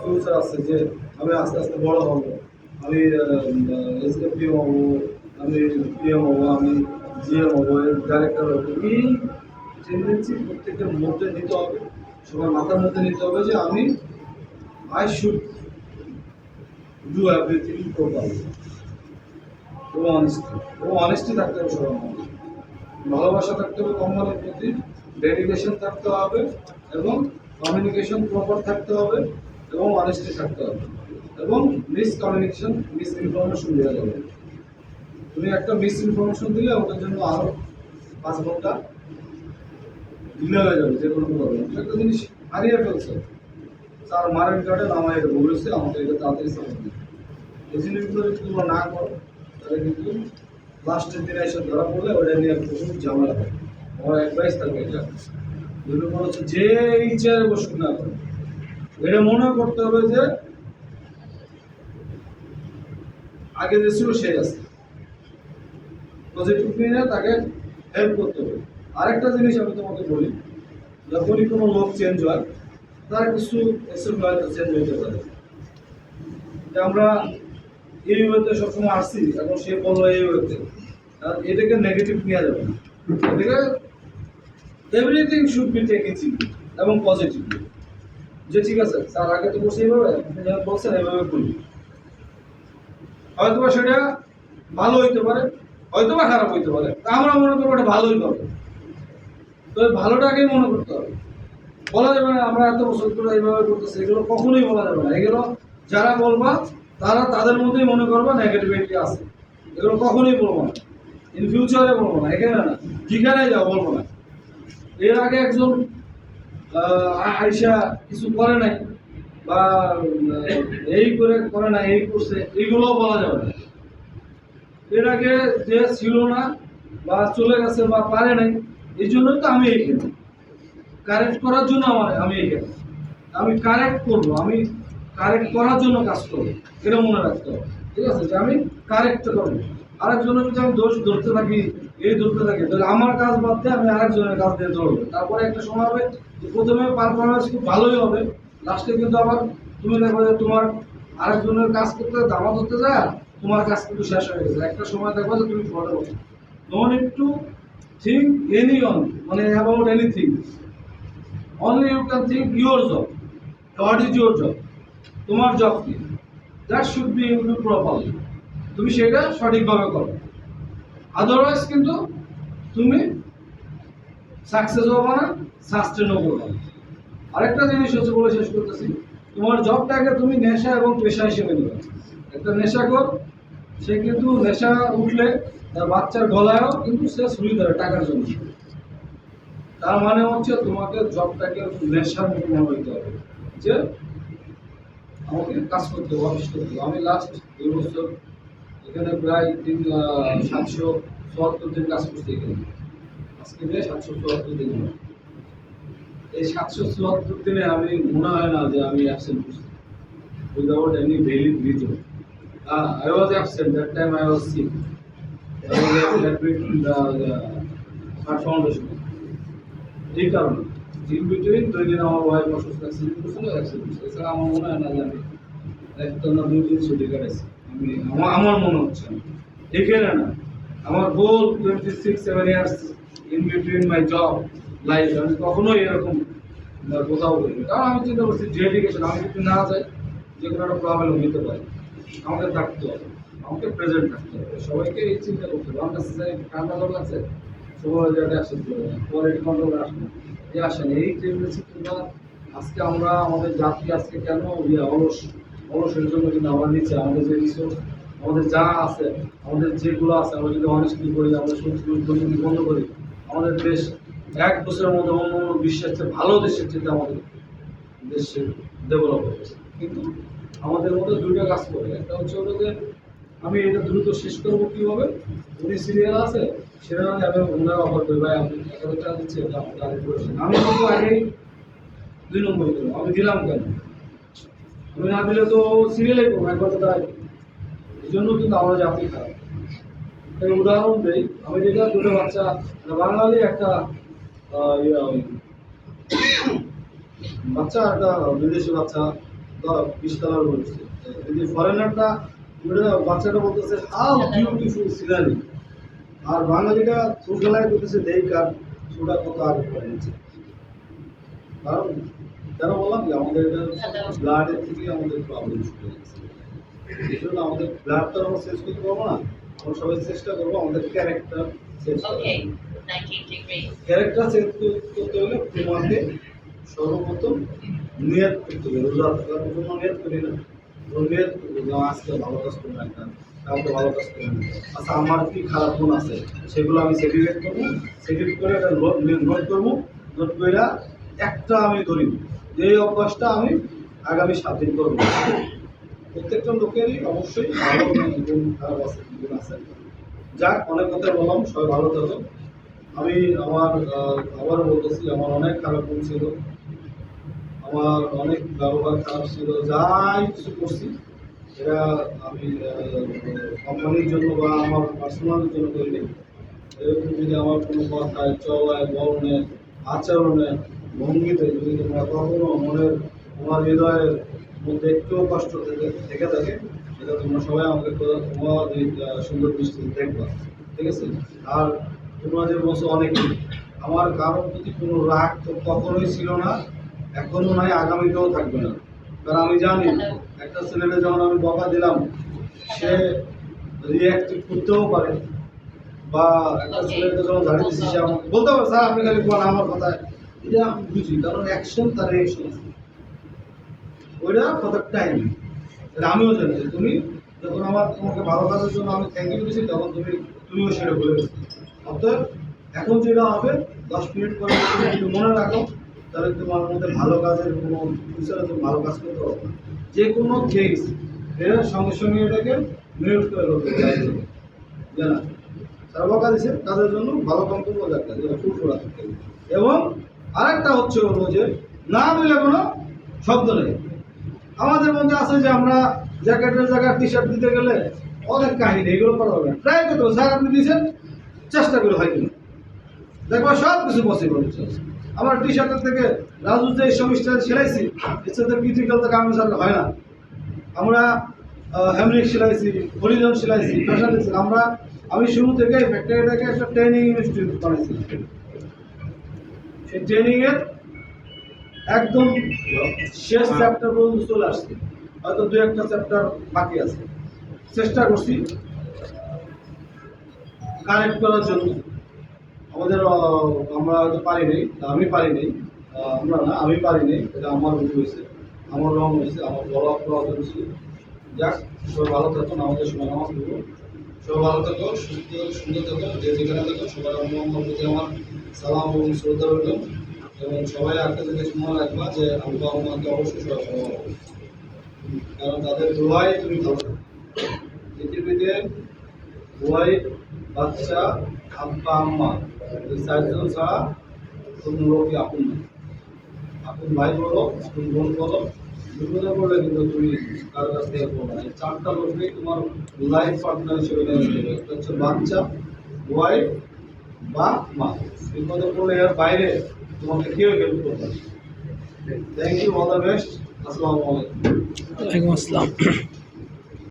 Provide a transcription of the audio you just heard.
Future আছে যে আমি আস্তে আস্তে বড় হব। আমি এসকে পিএম হব, আমি পিএম হব, আমি জিএম হব ডাইরেক্টর হব। এই টেন্ডেন্সি প্রত্যেকের মধ্যে নিতে হবে। সবার মাথার মধ্যে নিতে হবে যে আমি I should do everything properly এবং অনেস্টি এবং অনেস্টি থাকতে হবে সবার মধ্যে। ভালোবাসা থাকতে হবে কোম্পানির প্রতি। ডেডিকেশন থাকতে হবে এবং কমিউনিকেশন প্রপার থাকতে হবে। এবং অনেস্টি থাকতে হবে। এবং মিস কমিউনিকেশন মিস ইনফরমেশন দেওয়া যাবে। তুমি একটা মিস ইনফরমেশন দিলে ওটার জন্য আরও পাঁচ ঘণ্টা ডিলে হয়ে যাবে যে কোনো প্রবলেম একটা জিনিস হারিয়ে ফেলছে। স্যার মারেন কার্ডে নামায় এটা বলেছে, আমাকে এটা তাড়াতাড়ি এই জিনিসগুলো যদি তোমরা না করো, তাহলে কিন্তু লাস্টের দিনে এসে ধরা পড়লে ওটা নিয়ে প্রচুর ঝামেলা হয় আমার অ্যাডভাইস থাকবে এটা। দুই নম্বর হচ্ছে যে চেয়ারে বসুক না এটা মনে করতে হবে যে আগে যে ছিল সেই আছে। পজিটিভ নিয়ে তাকে হেল্প করতে হবে। আরেকটা জিনিস আমি তোমাকে বলি, যখনই কোনো লোক চেঞ্জ হয়, তার কিছু চেঞ্জ হতে পারে। আমরা এই ওয়েতে সবসময় আসছি, এখন সে বলল এই ওয়েতে এটাকে নেগেটিভ নেওয়া যাবে না। এটাকে এভরিথিং শুড বি টেক এবং পজিটিভ যে ঠিক আছে, স্যার, আগে তো বসে এইভাবে বলছেন, এইভাবে বলি। হয়তো বা সেটা ভালো হইতে পারে হয়তো বা খারাপ হইতে পারে আমরা মনে করব এটা ভালোই হবে। তো ভালোটাকেই মনে করতে হবে। বলা যাবে না, আমরা এত বছর ধরে এইভাবে করতেছি, এগুলো কখনোই বলা যাবে না। এগুলো যারা বলবা, তারা তাদের মধ্যেই মনে করবা নেগেটিভিটি আছে। এগুলো কখনোই বলব না। ইন ফিউচারে বলব না, এখানে না যেখানে যাও, বলব না। এর আগে একজন আয়সা কিছু করে নাই বা এই করে করে না এই করছে এইগুলোও বলা যাবে না। এর আগে যে ছিল না বা চলে গেছে বা পারে নাই, এই জন্যই তো আমি এইখানে কারেক্ট করার জন্য আমার আমি এইখানে আমি কারেক্ট করব, আমি কারেক্ট করার জন্য কাজ করব। এটা মনে রাখতে হবে। ঠিক আছে? যে আমি কারেক্ট করব। আরেকজনের যদি আমি দোষ ধরতে থাকি, এই ধরতে থাকি, তাহলে আমার কাজ বাদ দিয়ে আমি আরেকজনের কাজ দিয়ে ধরবো। তারপরে একটা সময় হবে প্রথমে পারফরমেন্স খুব ভালোই হবে লাস্টে কিন্তু আবার তুমি দেখো যে তোমার আরেকজনের কাজ করতে দামা ধরতে যায় তোমার কাজ কিন্তু শেষ হয়ে গেছে। একটা সময় দেখো যে তুমি photo no need to think any on মানে about anything only you can think your job what is your job তোমার জব কি? That should be you properly তুমি সেটা সঠিকভাবে করো। আদারওয়াইজ কিন্তু তুমি সাকসেস হবে না সাস্টেন করবে না। আরেকটা জিনিস হচ্ছে বলে শেষ করতেছি, তোমার জবটাকে তুমি নেশা এবং পেশা হিসেবে নেবে। একটা নেশাকর সে কিন্তু নেশা উঠলে তার বাচ্চার গলায়ও কিন্তু সে ছুরি ধরে টাকার জন্য। তার মানে হচ্ছে তোমাকে জবটাকে নেশার মতো মনে হইতে হবে। যে আমাকে কাজ করতে হবে অফিস করতে হবে। আমি লাস্ট দুই বছর এখানে প্রায় তিন সাতশো চুয়াত্তর দিন কাজ করতে এখানে। আজকে সাতশো চুয়াত্তর দিন এই সাতশো চুয়াত্তর দিনে আমি, মনে হয় না যে আমি অ্যাবসেন্ট করছি without any valid reason I was absent that time I was foundation. এই কারণে ইন বিটুইন দুই দিন আমার ওয়াইফ অসুস্থ অ্যাক্সিডেন্ট করছিল অ্যাক্সিডেন্ট এছাড়া আমার মনে হয় না যে আমি একটা দুই দিন ছুটি কাটাইছি। আমার মনে হচ্ছে এখানে না? আমার goal twenty six seven years in between my job life আমি কখনোই এরকম কোথাও করিনি কারণ আমি চিন্তা করছি ডেডিকেশন আমি যদি না যাই, যে কোনো একটা প্রবলেম হতে পারে। আমাকে থাকতে হবে। আমাকে প্রেজেন্ট থাকতে হবে। সবাইকে এই চিন্তা করতে হবে। আমার কাছে ঠান্ডা জল আছে সবাই যাতে করে কোয়ালিটি কন্ট্রোল আসবে এই আসেন। এই টেন্ডেন্সি আজকে আমরা, আমাদের জাতি আজকে কেন অলস? অলসের জন্য কিন্তু আমার নিচে আমাদের যে রিসোর্স আমাদের যা আছে, আমাদের যেগুলো আছে, আমরা যদি অনেস্টলি করি আমরা দুর্নীতি বন্ধ করি, আমাদের দেশ এক বছরের মধ্যে অন্য অন্য বিশ্বের চেয়ে ভালো দেশের চেয়ে আমাদের দেশে ডেভেলপ হয়েছে। কিন্তু আমাদের মধ্যে দুইটা কাজ করে। একটা হচ্ছে হলো যে, আমি এটা দ্রুত শেষ করব কীভাবে? উনি সিরিয়াল আছে, সেটা আমি আমি ওনার অফার করি, ভাই, আপনি এক দিচ্ছি আগে আমি আগেই দুই নম্বর দিলাম আমি দিলাম কেন? আমি না দিলে তো সিরিয়ালে একবার তো তাই এই জন্য কিন্তু আমরা আপনি খারাপ। একটা উদাহরণ দেই আমি যেটা দুটো বাচ্চা বাঙালি একটা ইয়ে, বাচ্চা একটা বিদেশি বাচ্চা বিশ তলার উপরে উঠছে কিন্তু ফরেনারটা বাচ্চাটা বলতেছে হাউ বিউটিফুল সিনারি আর বাঙালিটা ছোটবেলায় করতেছে দেইকার ছোটা কত আগে পড়ে নিচ্ছে কারণ কেন বললাম কি আমাদের ব্লাডের থেকে আমাদের প্রবলেম শুরু হয়েছে। এই জন্য আমাদের ব্লাডটা আমরা শেষ করতে পারব না। আমরা সবাই চেষ্টা করব আমাদের ক্যারেক্টার শেষ Okay, 19 degrees. ক্যারেক্টার চেঞ্জ করতে হলে তোমাকে সর্বপ্রথম নিয়ত করতে হবে। রোজা থাকার জন্য নিয়ত করি না। তো নিয়ত করব যে আজকে ভালো কাজ করব একটা কাউকে ভালো কাজ করব আচ্ছা আমার কি খারাপ গুণ আছে? সেগুলো আমি সেগ্রিগেট করব। সেগ্রিগেট করে একটা নোট করব। নোট করে একটা আমি ধরি যে এই অভ্যাসটা আমি আগামী সাত দিন করব। প্রত্যেকটা লোকেরই অবশ্যই ভালো খারাপ আছে আছে। যাক অনেক কথা বললাম সবাই ভালো থাকো। আমি আমার আহ, আবারও বলতেছি আমার অনেক খারাপ গুণ ছিল। আমার অনেক ব্যবহার খারাপ ছিল যাই কিছু করছি। এটা আমি কোম্পানির জন্য বা আমার পার্সোনালের জন্য করিনি। এরকম যদি আমার কোনো কথায় চলায় বলনে আচরণে ভঙ্গিতে যদি তোমরা কখনো মনের, তোমার হৃদয়ের মধ্যে একটুও কষ্ট থেকে থেকে সেটা তোমরা সবাই আমাকে তো- তোমাদের সুন্দর দৃষ্টিতে দেখবা, ঠিক আছে? আর তোমরা যে বলছো অনেক, আমার কারোর প্রতি কোনো রাগ তো কখনোই ছিল না, এখনও নাই, আগামীতেও থাকবে না। কারণ আমি জানি, একটা ছেলেকে যখন আমি বকা দিলাম, সে রিয়াক্ট করতেও পারে, বা একটা ছেলেকে যখন ঝাড়ি দিচ্ছি সে আমাকে বলতে পারে, স্যার, আপনি খালি কোন আমার কথায়। এটা বুঝি, কারণ অ্যাকশন তার রিয়াকশন ওইটা ফর টাইম আমিও জানি যে তুমি যখন আমার তোমাকে ভালো কাজের জন্য আমি থ্যাংক ইউ দিয়েছি, তখন তুমি, তুমিও সেটা বলে অতএব, এখন যেটা হবে, দশ মিনিট পরে যদি মনে রাখো, তাহলে তোমার মধ্যে ভালো কাজের কোনো ফিউচারে তুমি ভালো কাজ করতে পারবে। যে কোনো কেস এর সঙ্গে সঙ্গে এটাকে মিউট করে হবে জানা? সার্বকা দিছে তাদের জন্য ভালো কাম করব একটা যেটা ফুরফুরা থাকে আরেকটা হচ্ছে হলো যে না বলে কোনো শব্দ নেই। আমাদের মধ্যে আছে যে আমরা জ্যাকেটের জায়গায় টি শার্ট দিতে গেলে অনেক কাহিনী, এগুলো করা হবে ট্রাই করতে হবে স্যার আপনি দিয়েছেন, চেষ্টা করে হয় কিনা? দেখব, সব কিছু পসিবল হচ্ছে। আমার টি শার্টের থেকে রাজু যে সব স্টাইল সেলাইছি সাথে ক্রিটিক্যাল তো কামে সাথে হয় না। আমরা হ্যামরিক সেলাইছি হরিজন সেলাইছি ফ্যাশন আমরা, আমি শুরু থেকে ফ্যাক্টরিটাকে একটা ট্রেনিং ইনস্টিটিউট বানাইছি। সেই ট্রেনিংয়ের একদম শেষ চ্যাপ্টার পর্যন্ত চলে আসছে। হয়তো দু একটা চ্যাপ্টার বাকি আছে। চেষ্টা করছি কারেক্ট করার জন্য। আমাদের আমরা হয়তো পারি নাই আমি পারি নাই। আমরা না আমি পারি নাই এটা আমার ভুল হয়েছে। আমার রং হয়েছে আমার বড় প্রবলেম ছিল যাক সবাই ভালো থাকুন আমাদের সময় নামাজ পড়ব সবাই ভালো থাকো সুস্থ সুন্দর থাকো যে যেখানে থাকো সবার আমার প্রতি আমার সালাম এবং শ্রদ্ধা রইল। এবং সবাই একটা জিনিস মনে রাখবা যে আব্বা আমাকে অবশ্যই ভালো কারণ তাদের দোয়াই তুমি ভালো। পৃথিবীতে দোয়াই বাচ্চা আব্বা, আম্মা, এই চারজন ছাড়া কোনো লোকই আপন আপন ভাই বলো, আপন বোন বলো বিপদে পড়লে কিন্তু তুমি কারোর কাছ থেকে পড়ো এই চারটা লোককেই তোমার লাইফ পার্টনার হিসেবে একটা হচ্ছে বাচ্চা ওয়াইফ বা মা। এর মধ্যে কোনো এর বাইরে তোমাকে কেউ হেল্প করবে thank you all the best আসসালামু আলাইকুম। ওয়ালাইকুম আসসালাম।